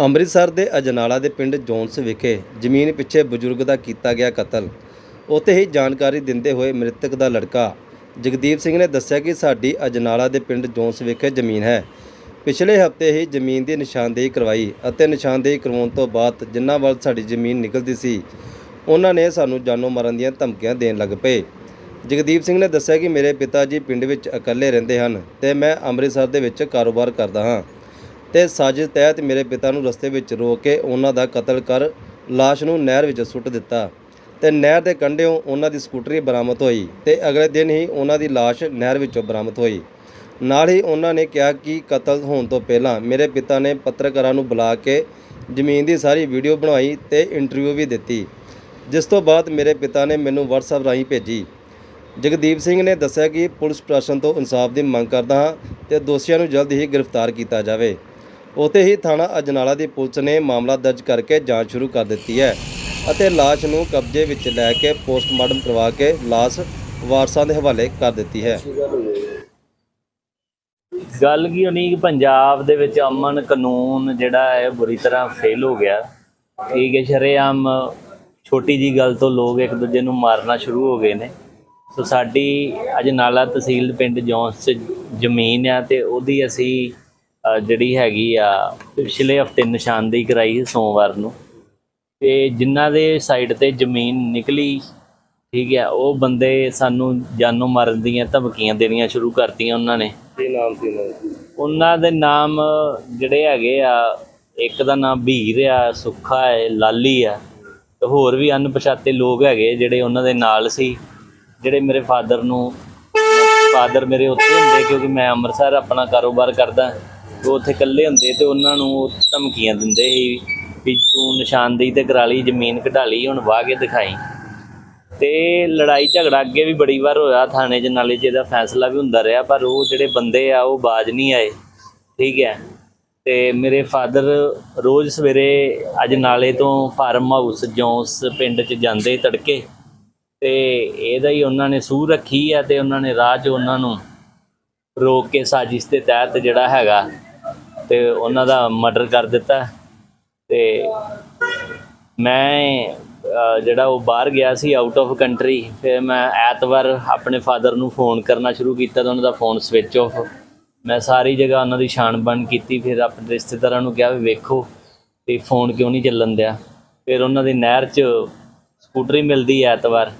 ਅੰਮ੍ਰਿਤਸਰ ਦੇ ਅਜਨਾਲਾ ਦੇ ਪਿੰਡ ਜੋਨਸ ਵਿਖੇ ਜ਼ਮੀਨ ਪਿੱਛੇ ਬਜ਼ੁਰਗ ਦਾ ਕੀਤਾ ਗਿਆ ਕਤਲ। ਉੱਥੇ ਹੀ ਜਾਣਕਾਰੀ ਦਿੰਦੇ ਹੋਏ ਮ੍ਰਿਤਕ ਦਾ ਲੜਕਾ ਜਗਦੀਪ ਸਿੰਘ ਨੇ ਦੱਸਿਆ ਕਿ ਸਾਡੀ ਅਜਨਾਲਾ ਦੇ ਪਿੰਡ ਜੋਨਸ ਵਿਖੇ ਜ਼ਮੀਨ ਹੈ। ਪਿਛਲੇ ਹਫ਼ਤੇ ਹੀ ਜ਼ਮੀਨ ਦੀ ਨਿਸ਼ਾਨਦੇਹੀ ਕਰਵਾਈ ਅਤੇ ਨਿਸ਼ਾਨਦੇਹੀ ਕਰਵਾਉਣ ਤੋਂ ਬਾਅਦ ਜਿਨ੍ਹਾਂ ਵੱਲ ਸਾਡੀ ਜ਼ਮੀਨ ਨਿਕਲਦੀ ਸੀ, ਉਹਨਾਂ ਨੇ ਸਾਨੂੰ ਜਾਨੋਂ ਮਾਰਨ ਦੀਆਂ ਧਮਕੀਆਂ ਦੇਣ ਲੱਗ ਪਏ। ਜਗਦੀਪ ਸਿੰਘ ਨੇ ਦੱਸਿਆ ਕਿ ਮੇਰੇ ਪਿਤਾ ਜੀ ਪਿੰਡ ਵਿੱਚ ਇਕੱਲੇ ਰਹਿੰਦੇ ਹਨ ਤੇ ਮੈਂ ਅੰਮ੍ਰਿਤਸਰ ਦੇ ਵਿੱਚ ਕਾਰੋਬਾਰ ਕਰਦਾ ਹਾਂ। ਤੇ ਸਾਜ਼ਿਸ਼ ਤਹਿਤ ਮੇਰੇ ਪਿਤਾ ਨੂੰ ਰਸਤੇ ਵਿੱਚ ਰੋਕ ਕੇ ਉਹਨਾਂ ਦਾ ਕਤਲ ਕਰ ਲਾਸ਼ ਨੂੰ ਨਹਿਰ ਵਿੱਚ ਸੁੱਟ ਦਿੱਤਾ ਤੇ ਨਹਿਰ ਦੇ ਕੰਢਿਓਂ ਉਹਨਾਂ ਦੀ ਸਕੂਟਰੀ ਬਰਾਮਦ ਹੋਈ ਤੇ ਅਗਲੇ ਦਿਨ ਹੀ ਉਹਨਾਂ ਦੀ ਲਾਸ਼ ਨਹਿਰ ਵਿੱਚੋਂ ਬਰਾਮਦ ਹੋਈ। ਨਾਲ ਹੀ ਉਹਨਾਂ ਨੇ ਕਿਹਾ ਕਿ ਕਤਲ ਹੋਣ ਤੋਂ ਪਹਿਲਾਂ ਮੇਰੇ ਪਿਤਾ ਨੇ ਪੱਤਰਕਾਰਾਂ ਨੂੰ ਬੁਲਾ ਕੇ ਜ਼ਮੀਨ ਦੀ ਸਾਰੀ ਵੀਡੀਓ ਬਣਾਈ ਤੇ ਇੰਟਰਵਿਊ ਵੀ ਦਿੱਤੀ, ਜਿਸ ਤੋਂ ਬਾਅਦ ਮੇਰੇ ਪਿਤਾ ਨੇ ਮੈਨੂੰ WhatsApp ਰਾਹੀਂ ਭੇਜੀ। ਜਗਦੀਪ ਸਿੰਘ ਨੇ ਦੱਸਿਆ ਕਿ ਪੁਲਿਸ ਪ੍ਰਸ਼ਾਸਨ ਤੋਂ ਇਨਸਾਫ ਦੀ ਮੰਗ ਕਰਦਾ ਹਾਂ ਤੇ ਦੋਸ਼ੀਆਂ ਨੂੰ ਜਲਦ ਹੀ ਗ੍ਰਿਫਤਾਰ ਕੀਤਾ ਜਾਵੇ। ਉੱਥੇ ਹੀ ਥਾਣਾ ਅਜਨਾਲਾ ਦੀ ਪੁਲਿਸ ਨੇ ਮਾਮਲਾ ਦਰਜ ਕਰਕੇ ਜਾਂਚ ਸ਼ੁਰੂ ਕਰ ਦਿੱਤੀ ਹੈ ਅਤੇ ਲਾਸ਼ ਨੂੰ ਕਬਜ਼ੇ ਵਿੱਚ ਲੈ ਕੇ ਪੋਸਟਮਾਰਟਮ ਕਰਵਾ ਕੇ ਲਾਸ਼ ਵਾਰਸਾਂ ਦੇ ਹਵਾਲੇ ਕਰ ਦਿੱਤੀ ਹੈ। ਗੱਲ ਕੀ ਹੋਣੀ ਕਿ ਪੰਜਾਬ ਦੇ ਵਿੱਚ ਅਮਨ ਕਾਨੂੰਨ ਜਿਹੜਾ ਹੈ ਬੁਰੀ ਤਰ੍ਹਾਂ ਫੇਲ ਹੋ ਗਿਆ। ਠੀਕ ਹੈ ਸ਼ਰੇਆਮ ਛੋਟੀ ਜੀ ਗੱਲ ਤੋਂ ਲੋਕ ਇੱਕ ਦੂਜੇ ਨੂੰ ਮਾਰਨਾ ਸ਼ੁਰੂ ਹੋ ਗਏ ਨੇ। ਸੋ ਸਾਡੀ ਅਜਨਾਲਾ ਤਹਿਸੀਲ ਪਿੰਡ ਜੌਂਸ 'ਚ ਜ਼ਮੀਨ ਆ ਤੇ ਉਹਦੀ ਅਸੀਂ ਜਿਹੜੀ ਹੈਗੀ ਆ ਪਿਛਲੇ ਹਫ਼ਤੇ ਨਿਸ਼ਾਨਦੇਹੀ ਕਰਾਈ ਸੀ ਸੋਮਵਾਰ ਨੂੰ। ਤੇ ਜਿਨ੍ਹਾਂ ਦੇ ਸਾਈਡ ਤੇ ਜ਼ਮੀਨ ਨਿਕਲੀ ਠੀਕ ਹੈ ਉਹ ਬੰਦੇ ਸਾਨੂੰ ਜਾਨੋਂ ਮਾਰਨ ਦੀਆਂ ਧਮਕੀਆਂ ਦੇਣੀਆਂ ਸ਼ੁਰੂ ਕਰਤੀਆਂ ਉਹਨਾਂ ਨੇ। ਕੀ ਨਾਮ ਸੀ ਉਹਨਾਂ ਦਾ? ਉਹਨਾਂ ਦੇ ਨਾਮ ਜਿਹੜੇ ਹੈਗੇ ਆ ਇੱਕ ਦਾ ਨਾਮ ਭੀਰ ਆ ਸੁੱਖਾ ਹੈ ਲਾਲੀ ਆ ਤੇ ਹੋਰ ਵੀ ਅਣਪਛਾਤੇ ਲੋਕ ਹੈਗੇ ਜਿਹੜੇ ਉਹਨਾਂ ਦੇ ਨਾਲ ਸੀ ਜਿਹੜੇ ਮੇਰੇ ਫਾਦਰ ਨੂੰ ਫਾਦਰ ਮੇਰੇ ਉੱਥੇ ਹੁੰਦੇ ਕਿਉਂਕਿ ਮੈਂ ਅੰਮ੍ਰਿਤਸਰ ਆਪਣਾ ਕਾਰੋਬਾਰ ਕਰਦਾ। ਉਹ ਉੱਥੇ ਇਕੱਲੇ ਹੁੰਦੇ ਤੇ ਉਹਨਾਂ ਨੂੰ ਧਮਕੀਆਂ ਦਿੰਦੇ ਸੀ ਵੀ ਤੂੰ ਨਿਸ਼ਾਨਦੇਹੀ ਤੇ ਕਰਾ ਲਈ, ਜ਼ਮੀਨ ਕਢਾ ਲਈ, ਹੁਣ ਵਾਹ ਕੇ ਦਿਖਾਈ। ਤੇ ਲੜਾਈ ਝਗੜਾ ਅੱਗੇ ਵੀ ਬੜੀ ਵਾਰ ਹੋਇਆ, ਥਾਣੇ 'ਚ ਨਾਲੇ 'ਚ ਇਹਦਾ ਫੈਸਲਾ ਵੀ ਹੁੰਦਾ ਰਿਹਾ, ਪਰ ਉਹ ਜਿਹੜੇ ਬੰਦੇ ਆ, ਉਹ ਬਾਜ ਨਹੀਂ ਆਏ। ਠੀਕ ਹੈ। ਤੇ ਮੇਰੇ ਫਾਦਰ ਰੋਜ਼ ਸਵੇਰੇ ਅੱਜ ਨਾਲੇ ਤੋਂ ਫਾਰਮ ਹਾਊਸ, ਜੌਂਸ ਪਿੰਡ 'ਚ ਜਾਂਦੇ ਤੜਕੇ। ਤੇ ਇਹਦਾ ਹੀ ਉਹਨਾਂ ਨੇ ਸੂਹ ਰੱਖੀ ਆ ਤੇ ਉਹਨਾਂ ਨੇ ਰਾਹ 'ਚ ਉਹਨਾਂ ਨੂੰ ਰੋਕ ਕੇ ਸਾਜ਼ਿਸ਼ ਦੇ ਤਹਿਤ ਜਿਹੜਾ ਹੈਗਾ ਤੇ ਉਹਨਾਂ ਦਾ ਮਰਡਰ ਕਰ ਦਿੱਤਾ। ਤੇ ਮੈਂ ਜਿਹੜਾ ਉਹ ਬਾਹਰ ਗਿਆ ਸੀ ਆਊਟ ਆਫ ਕੰਟਰੀ ਫਿਰ ਮੈਂ ਐਤਵਾਰ ਆਪਣੇ ਫਾਦਰ ਨੂੰ ਫੋਨ ਕਰਨਾ ਸ਼ੁਰੂ ਕੀਤਾ ਤਾਂ ਉਹਨਾਂ ਦਾ ਫੋਨ ਸਵਿਚ ਆਫ ਮੈਂ ਸਾਰੀ ਜਗ੍ਹਾ ਉਹਨਾਂ ਦੀ ਛਾਣਬਣ ਕੀਤੀ, ਫਿਰ ਆਪਣੇ ਰਿਸ਼ਤੇਦਾਰਾਂ ਨੂੰ ਕਿਹਾ ਵੀ ਵੇਖੋ ਤੇ ਫੋਨ ਕਿਉਂ ਨਹੀਂ ਚੱਲਣ ਦਿਆ। ਫਿਰ ਉਹਨਾਂ ਦੀ ਨਹਿਰ 'ਚ ਸਕੂਟਰੀ ਮਿਲਦੀ ਐਤਵਾਰ,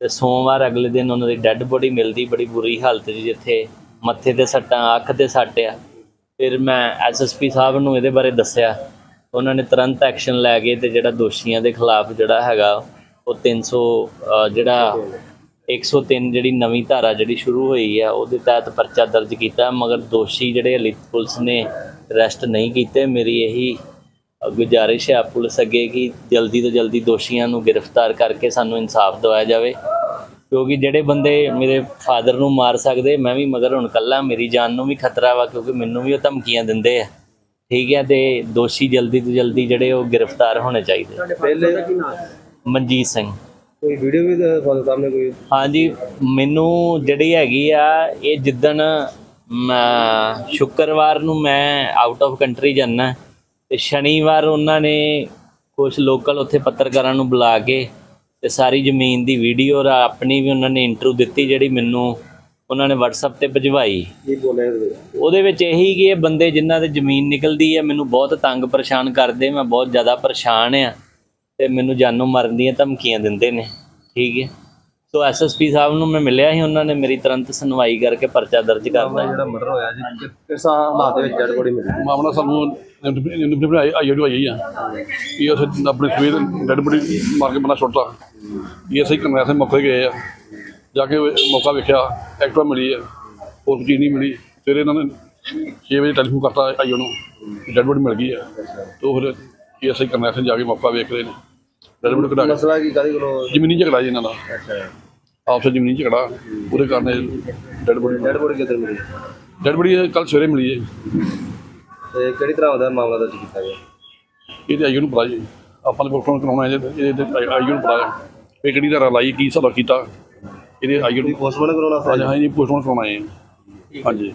ਤੇ ਸੋਮਵਾਰ ਅਗਲੇ ਦਿਨ ਉਹਨਾਂ ਦੀ ਡੈੱਡ ਬੋਡੀ ਮਿਲਦੀ, ਬੜੀ ਬੁਰੀ ਹਾਲਤ 'ਚ ਜਿੱਥੇ ਮੱਥੇ ਤੇ ਸੱਟਾਂ, ਅੱਖ ਤੇ ਸੱਟ ਆ। ਫਿਰ ਮੈਂ ਐਸਐਸਪੀ ਸਾਹਿਬ ਨੂੰ ਇਹਦੇ ਬਾਰੇ ਦੱਸਿਆ। ਉਹਨਾਂ ਨੇ ਤੁਰੰਤ ਐਕਸ਼ਨ ਲੈ ਕੇ ਤੇ ਜਿਹੜਾ ਦੋਸ਼ੀਆਂ ਦੇ ਖਿਲਾਫ ਜਿਹੜਾ ਹੈਗਾ ਉਹ 300 ਅਹ, ਜਿਹੜਾ 103 ਜਿਹੜੀ ਨਵੀਂ ਧਾਰਾ ਜਿਹੜੀ ਸ਼ੁਰੂ ਹੋਈ ਆ ਉਹਦੇ ਤਹਿਤ ਪਰਚਾ ਦਰਜ ਕੀਤਾ ਮਗਰ ਦੋਸ਼ੀ ਜਿਹੜੇ ਹਲੀ ਪੁਲਿਸ ਨੇ ਅਰੈਸਟ ਨਹੀਂ ਕੀਤੇ। ਮੇਰੀ ਇਹੀ ਗੁਜ਼ਾਰਿਸ਼ ਹੈ ਪੁਲਿਸ ਅੱਗੇ ਕਿ ਜਲਦੀ ਤੋਂ ਜਲਦੀ ਦੋਸ਼ੀਆਂ ਨੂੰ ਗ੍ਰਿਫਤਾਰ ਕਰਕੇ ਸਾਨੂੰ ਇਨਸਾਫ ਦਿਵਾਇਆ ਜਾਵੇ। ਕਿਉਂਕਿ ਜਿਹੜੇ ਬੰਦੇ ਮੇਰੇ ਫਾਦਰ ਨੂੰ ਮਾਰ ਸਕਦੇ ਮੈਂ ਵੀ ਮਗਰ ਹੁਣ ਕੱਲਾ ਮੇਰੀ ਜਾਨ ਨੂੰ ਵੀ ਖਤਰਾ ਵਾ ਕਿਉਂਕਿ ਮੈਨੂੰ ਵੀ ਉਹ ਧਮਕੀਆਂ ਦਿੰਦੇ ਆ। ਠੀਕ ਹੈ ਤੇ ਦੋਸ਼ੀ ਜਲਦੀ ਤੋਂ ਜਲਦੀ ਜਿਹੜੇ ਉਹ ਗ੍ਰਿਫਤਾਰ ਹੋਣੇ ਚਾਹੀਦੇ। ਪਹਿਲੇ ਮਨਜੀਤ ਸਿੰਘ। ਕੋਈ ਵੀਡੀਓ ਵੀ ਫਾਦਰ ਸਾਹਿਬ ਨੇ ਕੋਈ? ਹਾਂਜੀ ਮੈਨੂੰ ਜਿਹੜੀ ਹੈਗੀ ਆ ਇਹ ਜਿੱਦਣ ਸ਼ੁੱਕਰਵਾਰ ਨੂੰ ਮੈਂ ਆਊਟ ਆਫ ਕੰਟਰੀ ਜਾਣਾ ਤੇ ਸ਼ਨੀਵਾਰ ਉਹਨਾਂ ਨੇ ਕੁਝ ਲੋਕਲ ਉੱਥੇ ਪੱਤਰਕਾਰਾਂ ਨੂੰ ਬੁਲਾ ਕੇ ਤੇ ਸਾਰੀ ਜ਼ਮੀਨ ਦੀ ਵੀਡੀਓ ਔਰ ਆਪਣੀ ਵੀ ਉਹਨਾਂ ਨੇ ਇੰਟਰਵਿਊ ਦਿੱਤੀ ਜਿਹੜੀ ਮੈਨੂੰ ਉਹਨਾਂ ਨੇ WhatsApp ਤੇ ਭਿਜਵਾਈ। ਕੀ ਬੋਲੇ ਉਹਦੇ ਵਿੱਚ ਇਹੀ ਕਿ ਇਹ ਬੰਦੇ ਜਿਨ੍ਹਾਂ ਦੇ ਜ਼ਮੀਨ ਨਿਕਲਦੀ ਹੈ ਮੈਨੂੰ ਬਹੁਤ ਤੰਗ ਪਰੇਸ਼ਾਨ ਕਰਦੇ ਮੈਂ ਬਹੁਤ ਜ਼ਿਆਦਾ ਪਰੇਸ਼ਾਨ ਆ ਤੇ ਮੈਨੂੰ ਜਾਨੋਂ ਮਾਰਨ ਦੀਆਂ ਧਮਕੀਆਂ ਦਿੰਦੇ ਨੇ ਠੀਕ ਹੈ? ਸੋ ਐਸਐਸਪੀ ਸਾਹਿਬ ਨੂੰ ਮੈਂ ਮਿਲਿਆ ਸੀ ਉਹਨਾਂ ਨੇ ਮੇਰੀ ਤੁਰੰਤ ਸੁਣਵਾਈ ਕਰਕੇ ਪਰਚਾ ਦਰਜ ਕਰਤਾ ਜਿਹੜਾ ਮਰਡਰ ਹੋਇਆ ਜੀ ਕਿਸ ਹਾਲਾਤ ਦੇ ਵਿੱਚ ਡੈਡ ਬੋਡੀ ਮਿਲੀ? ਮਾਮਲਾ ਸਾਨੂੰ ਆਈ ਆਈ ਹੋਈ ਆ। ਇਹ ਉਸ ਆਪਣੇ ਸਵੇਰ ਡੈਡ ਬੜੀ ਮਾਰ ਕੇ ਬੰਦਾ ਛੁੱਟਦਾ ਇਹ ਅਸੀਂ ਦੇ ਮੌਕੇ ਗਏ ਆ। ਜਾ ਕੇ ਮੌਕਾ ਵੇਖਿਆ ਐਕਟਵਾ ਮਿਲੀ ਆ ਹੋਰ ਚੀਜ਼ ਨਹੀਂ ਮਿਲੀ। ਫਿਰ ਇਹਨਾਂ ਨੇ 6 ਵਜੇ ਟੈਲੀਫੋਨ ਕਰਤਾ ਆਈਓ ਨੂੰ ਡੈਡ ਬੋਡੀ ਮਿਲ ਗਈ ਆ। ਤੇ ਫਿਰ ਇਹ ਅਸੀਂ ਕਨਵੈਸ ਜਾ ਕੇ ਮੌਕਾ ਵੇਖ ਰਹੇ ਨੇ। ਡੈਡ ਬੋਡੀ ਕਢਾ ਮਸਲਾ ਕੀ ਕਾਦੀ ਕੋਲੋਂ? ਜ਼ਮੀਨੀ ਝਗੜਾ ਜੀ ਇਹਨਾਂ ਦਾ। ਅੱਛਾ। ਆਪਸ ਵਿੱਚ ਜ਼ਮੀਨੀ ਝਗੜਾ ਉਹਦੇ ਕਾਰਨ ਡੈਡ ਬੋਡੀ ਡੈਡ ਬੋਡੀ ਕਿੱਧਰ ਮਿਲੀ? ਡੈਡ ਬੋਡੀ ਕੱਲ ਸਵੇਰੇ ਮਿਲੀ ਹੈ। ਤੇ ਕਿਹੜੀ ਤਰ੍ਹਾਂ ਦਾ ਮਾਮਲਾ ਦਰਜ ਕੀਤਾ ਗਿਆ? ਇਹਦੇ ਆਈਓ ਨੂੰ ਪਤਾ ਜੀ। ਆਪਾਂ ਨੇ ਪੋਸਟਮਾਰਟਮ ਕਰਾਉਣਾ ਇਹਦੇ ਇਹਦੇ ਆਈਓ ਨੂੰ ਪਤਾ ਇਹ ਕਿਹੜੀ ਤਰ੍ਹਾਂ ਲਾਈ ਕੀ ਹਿਸਾਬ ਕੀਤਾ? ਇਹਦੇ ਆਈਓ ਨੂੰ ਪੋਸਟਮਾਰਟਮ ਕਰਾਉਣਾ ਹਾਂਜੀ ਹਾਂਜੀ ਪੋਸਟਮਾਰਟਮ ਕਰਾਉਣਾ ਹੈ। ਹਾਂਜੀ।